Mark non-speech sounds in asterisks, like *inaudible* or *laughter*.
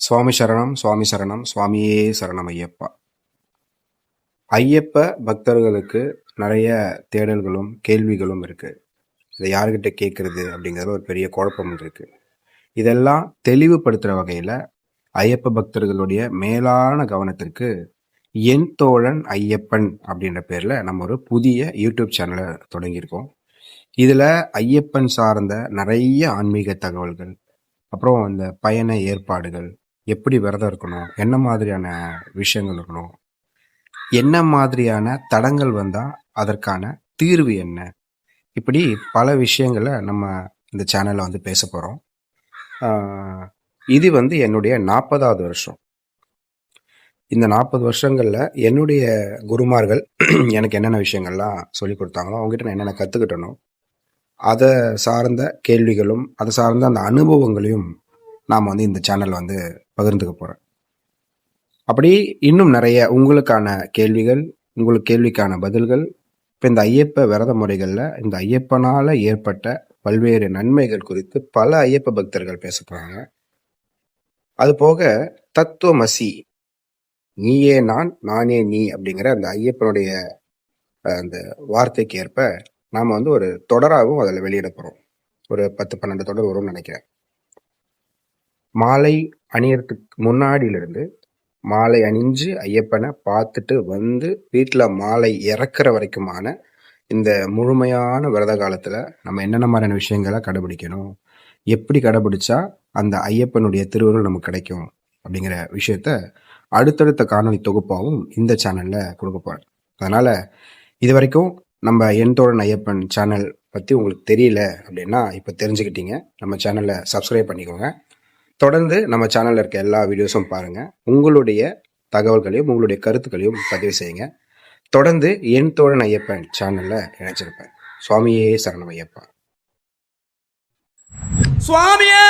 சுவாமி சரணம் சுவாமி சரணம் சுவாமியே சரணம் ஐயப்பா. ஐயப்ப பக்தர்களுக்கு நிறைய தேடல்களும் கேள்விகளும் இருக்குது இதை யாருக்கிட்ட கேட்குறது அப்படிங்கிறது ஒரு பெரிய குழப்பம் இருக்குது இதெல்லாம் தெளிவுபடுத்துகிற வகையில் ஐயப்ப பக்தர்களுடைய மேலான கவனத்திற்கு என் தோழன் ஐயப்பன் அப்படின்ற பேரில் நம்ம ஒரு புதிய யூடியூப் சேனலை தொடங்கியிருக்கோம். இதில் ஐயப்பன் சார்ந்த நிறைய ஆன்மீக தகவல்கள் அப்புறம் அந்த பயண ஏற்பாடுகள் எப்படி விரதம் இருக்கணும்? என்ன மாதிரியான விஷயங்கள் இருக்கணும்? என்ன மாதிரியான தடங்கள் வந்தால் அதற்கான தீர்வு என்ன? இப்படி பல விஷயங்களை நம்ம இந்த சேனலில் வந்து பேச போகிறோம் இது வந்து என்னுடைய நாற்பதாவது வருஷம். இந்த நாற்பது வருஷங்களில் என்னுடைய குருமார்கள் *clears throat* எனக்கு என்னென்ன விஷயங்கள்லாம் சொல்லி கொடுத்தாங்களோ அவங்ககிட்ட நான் என்னென்ன கற்றுக்கிட்டனோ அதை சார்ந்த கேள்விகளும் அதை சார்ந்த அந்த அனுபவங்களையும் நாம் வந்து இந்த சேனல் வந்து பகிர்ந்துக்க போகிறேன் அப்படி இன்னும் நிறைய உங்களுக்கான கேள்விகள் உங்களுக்கு கேள்விக்கான பதில்கள் இப்போ இந்த ஐயப்ப விரத முறைகளில் இந்த ஐயப்பனால் ஏற்பட்ட பல்வேறு நன்மைகள் குறித்து பல ஐயப்ப பக்தர்கள் பேச போகிறாங்க அது போக தத்துவமசி நீயே நான் நானே நீ அப்படிங்கிற அந்த ஐயப்பனுடைய அந்த வார்த்தைக்கு ஏற்ப நாம் வந்து ஒரு தொடராகவும் அதில் வெளியிட போகிறோம் ஒரு பத்து பன்னெண்டு தொடர் வரும்னு நினைக்கிறேன். மாலை அணியறதுக்கு முன்னாடியிலிருந்து மாலை அணிஞ்சு ஐயப்பனை பார்த்துட்டு வந்து வீட்டில் மாலை இறக்குற வரைக்குமான இந்த முழுமையான விரத காலத்தில் நம்ம என்னென்ன மாதிரியான விஷயங்களை கடைபிடிக்கணும்? எப்படி கடைபிடிச்சா அந்த ஐயப்பனுடைய திருவருள் நமக்கு கிடைக்கும்? அப்படிங்கிற விஷயத்த அடுத்தடுத்த காணொலி தொகுப்பாகவும் இந்த சேனலில் கொடுக்க போகிறேன் அதனால் இது வரைக்கும் நம்ம என் தோழன் ஐயப்பன் சேனல் பற்றி உங்களுக்கு தெரியல அப்படின்னா இப்போ தெரிஞ்சுக்கிட்டீங்க. நம்ம சேனலை சப்ஸ்கிரைப் பண்ணிக்கோங்க. தொடர்ந்து நம்ம சேனலில் இருக்க எல்லா வீடியோஸும் பாருங்கள் உங்களுடைய தகவல்களையும் உங்களுடைய கருத்துக்களையும் பதிவு செய்யுங்க. தொடர்ந்து என் தோழன் ஐயப்பன் சேனலில் இணைச்சிருப்பேன் சுவாமியே சரணம் ஐயப்பா. சுவாமியே!